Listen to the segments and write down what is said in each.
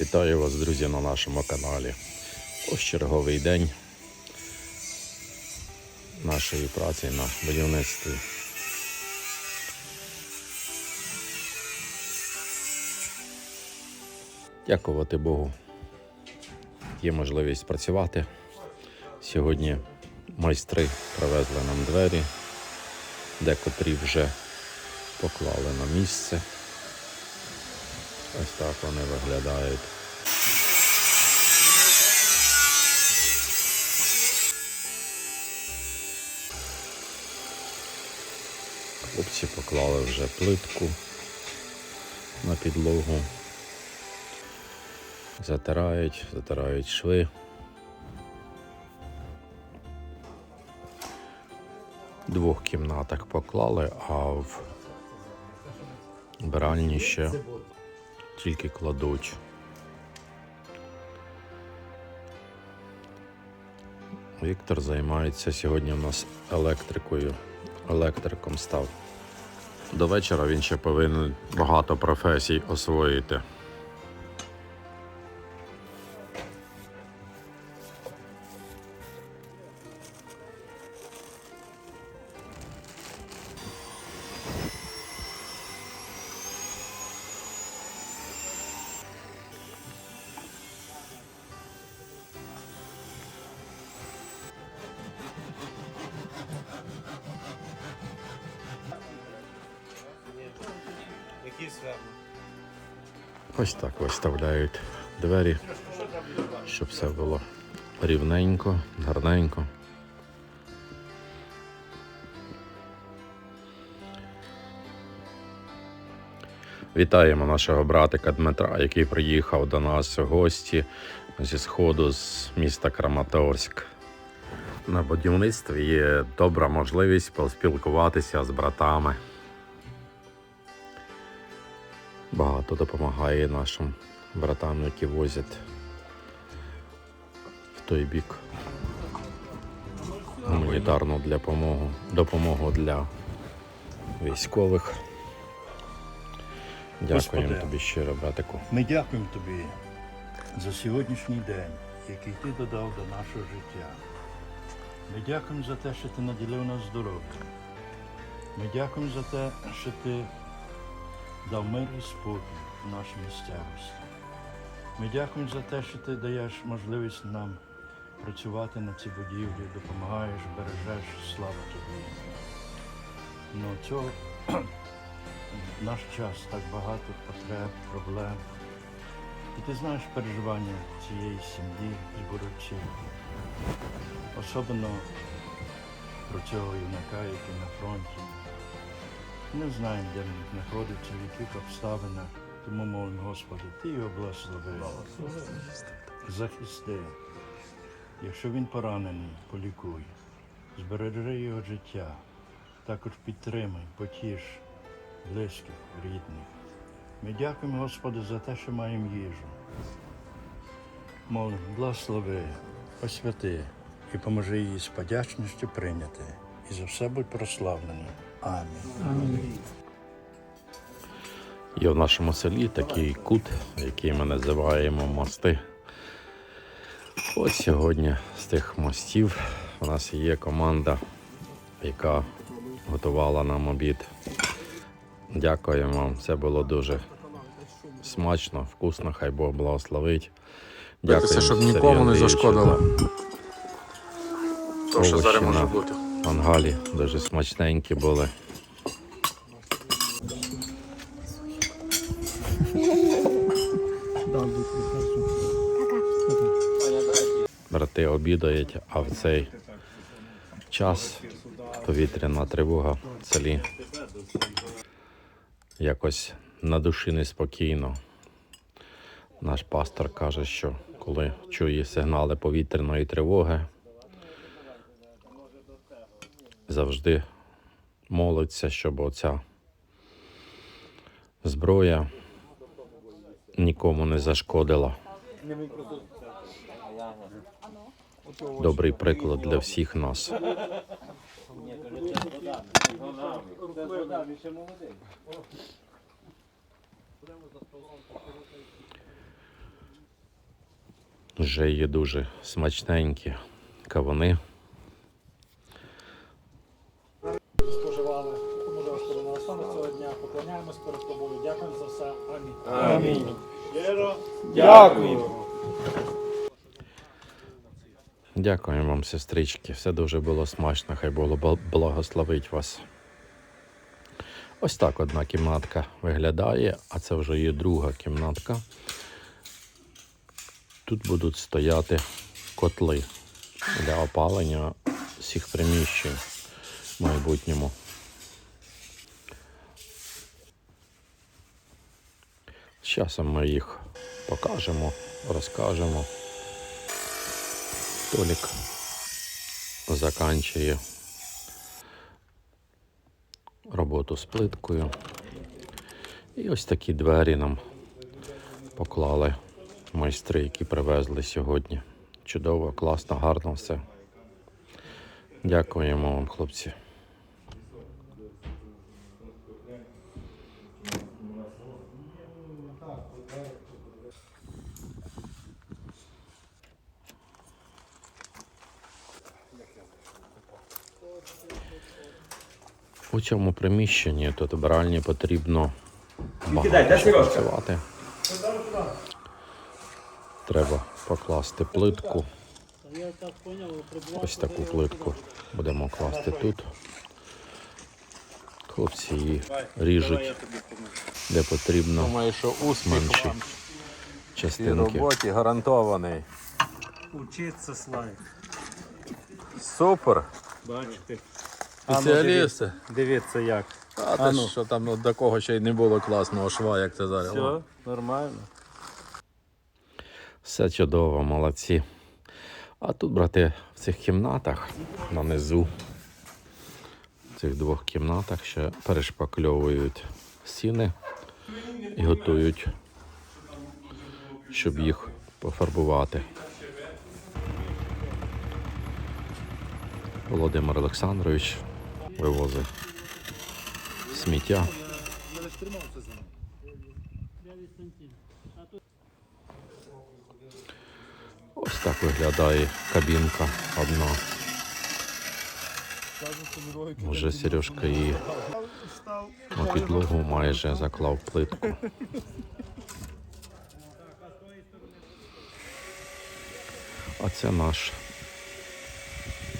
Вітаю вас, друзі, на нашому каналі. Ось черговий день нашої праці на будівництві. Дякувати Богу. Є можливість працювати. Сьогодні майстри привезли нам двері, декотрі вже поклали на місце. Ось так вони виглядають. Хлопці поклали вже плитку на підлогу. Затирають, затирають шви. Двох кімнатах поклали, а в биральні ще тільки кладуть. Віктор займається сьогодні у нас електрикою. Електриком став. До вечора він ще повинен багато професій освоїти. Ось так виставляють двері, щоб все було рівненько, гарненько. Вітаємо нашого братика Дмитра, який приїхав до нас у гості зі сходу з міста Краматорськ. На будівництві є добра можливість поспілкуватися з братами. Багато допомагає нашим братам, які возять в той бік гуманітарну для допомогу, допомогу для військових. Дякуємо Господи. тобі щиро, братику. Ми дякуємо тобі за сьогоднішній день, який ти додав до нашого життя. Ми дякуємо за те, що ти наділив нас здоров'ям. Ми дякуємо за те, що ти дав мир і спокій в нашій місцевості. Ми дякуємо за те, що ти даєш можливість нам працювати на цій будівлі, допомагаєш, бережеш, слава тобі. Ну, цього наш час так багато потреб, проблем. І ти знаєш переживання цієї сім'ї з боротьбів. Особливо про цього юнака, який на фронті. Не знаємо, де він знаходиться, в яких обставинах. Тому молимо, Господи, Ти його благослови. Захисти. Якщо він поранений, полікуй. Збережи його життя. Також підтримай, потіш близьких, рідних. Ми дякуємо, Господи, за те, що маємо їжу. Молимо, благослови, освяти і поможи її з подячністю прийняти. І за все будь прославлений. Амінь. Є в нашому селі такий кут, який ми називаємо мости. Ось сьогодні з тих мостів у нас є команда, яка готувала нам обід. Дякуємо вам. Це було дуже смачно, вкусно, хай Бог благословить. Дивіться, щоб нікому не зашкодило. за То, що зараз може бути. Мангалі. Дуже смачненькі були. Брати обідають, а в цей час повітряна тривога в селі. Якось на душі неспокійно. Наш пастор каже, що коли чує сигнали повітряної тривоги, завжди молиться, щоб оця зброя нікому не зашкодила. Добрий приклад для всіх нас. Вже є дуже смачненькі кавуни. споживали. Допоможе Господи на останок цього дня. Поклоняємось перед тобою. Дякуємо за все. Амінь. Дякую. Дякую вам, сестрички. Все дуже було смачно. Хай бл- благословить вас. Ось так одна кімнатка виглядає, а це вже є друга кімнатка. Тут будуть стояти котли для опалення всіх приміщень в майбутньому. Часом ми їх покажемо, розкажемо. Толік заканчує роботу з плиткою. І ось такі двері нам поклали майстри, які привезли сьогодні. Чудово, класно, гарно все. Дякуємо вам, хлопці. У цьому приміщенні тут вбиральні потрібно багато працювати. Треба покласти плитку. Ось таку плитку будемо класти тут. Хлопці її ріжуть, де потрібно Думаю, що успіх менші вам в частинки. роботі гарантований. Учиться слайд. Супер. Бачите. Спеціалісти. Дивіться як. А те, що там ну, такого ще й не було класного шва, як це зараз. О, нормально. Все чудово, молодці. А тут, брати, в цих кімнатах нанизу, в цих двох кімнатах ще перешпакльовують стіни і готують, щоб їх пофарбувати. Володимир Олександрович вивозить сміття. Ось так виглядає кабінка одна. Уже Сережка її на підлогу майже заклав плитку. А це наш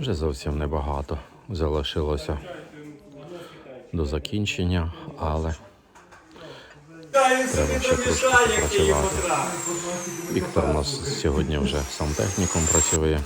Вже зовсім небагато залишилося до закінчення, але треба ще трошки попрацювати. Віктор у нас сьогодні вже сантехніком працює.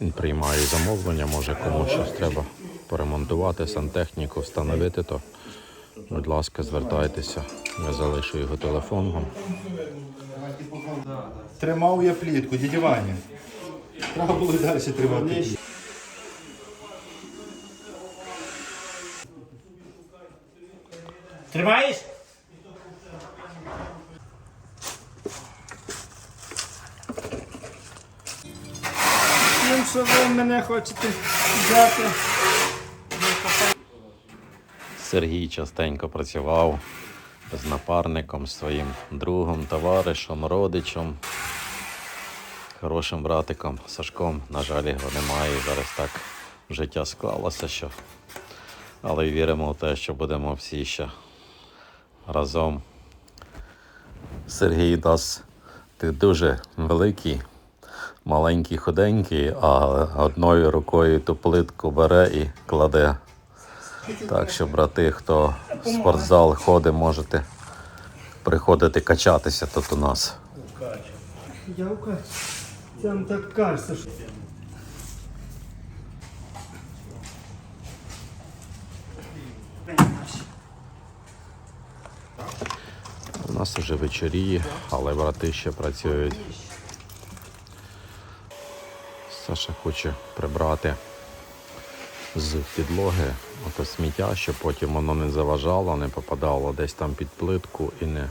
Він приймає замовлення, може комусь щось треба поремонтувати, сантехніку, встановити, то будь ласка, звертайтеся. Я залишу його телефон вам. Тримав я плітку, дядя Ваня. Треба було далі тримати. Тримаєш? Тим, що ви мене хочете взяти. Сергій частенько працював з напарником, своїм другом, товаришем, родичем, хорошим братиком Сашком. На жаль, його немає. Зараз так життя склалося, що. Але віримо в те, що будемо всі ще разом. Сергій у нас ти дуже великий, маленький, худенький, а одною рукою ту плитку бере і кладе. Так що, брати, хто в спортзал ходить, можете приходити качатися тут у нас. Я укачу. Там так кажеться. що... У нас вже вечоріє, але брати ще працюють. Саша хоче прибрати з підлоги ото сміття, щоб потім воно не заважало, не попадало десь там під плитку і не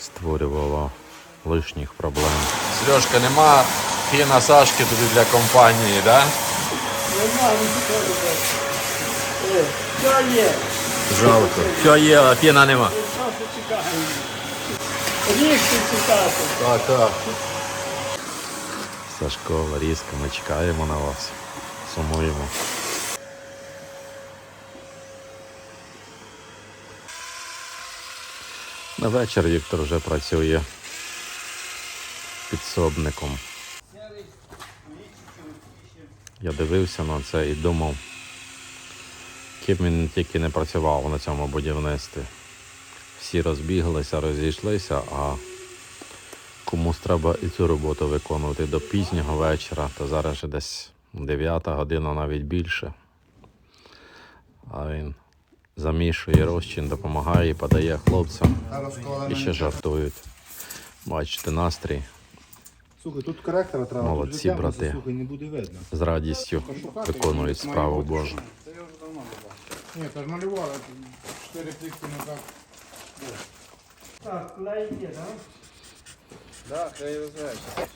створювало лишніх проблем. Сережка, нема піна Сашки тобі для компанії, да? Що є? Жалко. Що є, а піна нема. Чекає? Чекати. Так, так. Сашко, Ларіска, ми чекаємо на вас. Сумуємо. На вечір Віктор вже працює підсобником. Я дивився на це і думав, ким він тільки не працював на цьому будівництві. Всі розбіглися, розійшлися, а комусь треба і цю роботу виконувати до пізнього вечора, то зараз вже десь 9 година, навіть більше. А він замішує розчин, допомагає, подає хлопцям і ще жартують. Бачите, настрій Слухай, тут коректора треба. Молодці, брати. Слухай, не буде видно. з радістю виконують справу Божу. Це я вже давно. Ні, та ж малювали. Чотири плівки назад. Так, клей є, так? Так, це і розвивається.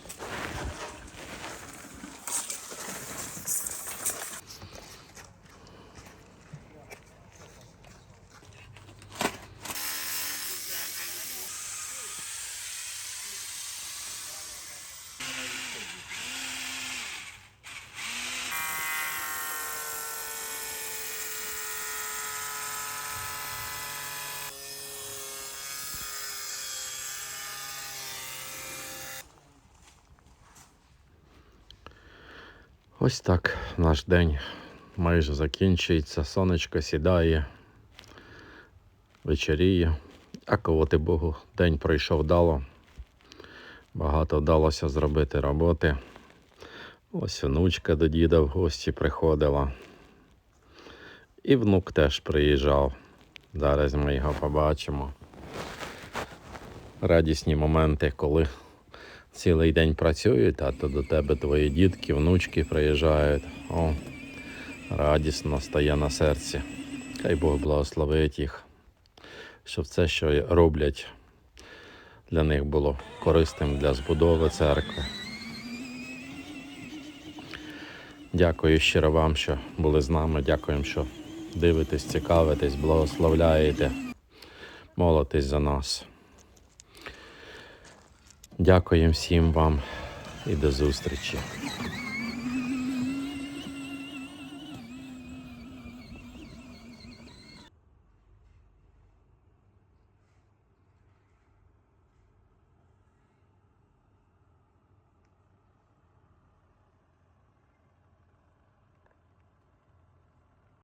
Ось так наш день майже закінчується, сонечко сідає, вечеріє. Дякувати Богу, день пройшов вдало. Багато вдалося зробити роботи. Ось внучка до діда в гості приходила. І внук теж приїжджав. Зараз ми його побачимо. Радісні моменти, коли цілий день працюють, а то до тебе твої дітки, внучки приїжджають. О, радісно стає на серці. Хай Бог благословить їх, щоб все, що роблять, для них було корисним для збудови церкви. Дякую щиро вам, що були з нами. Дякуємо, що дивитесь, цікавитесь, благословляєте, молитесь за нас. Дякуємо всім вам і до зустрічі.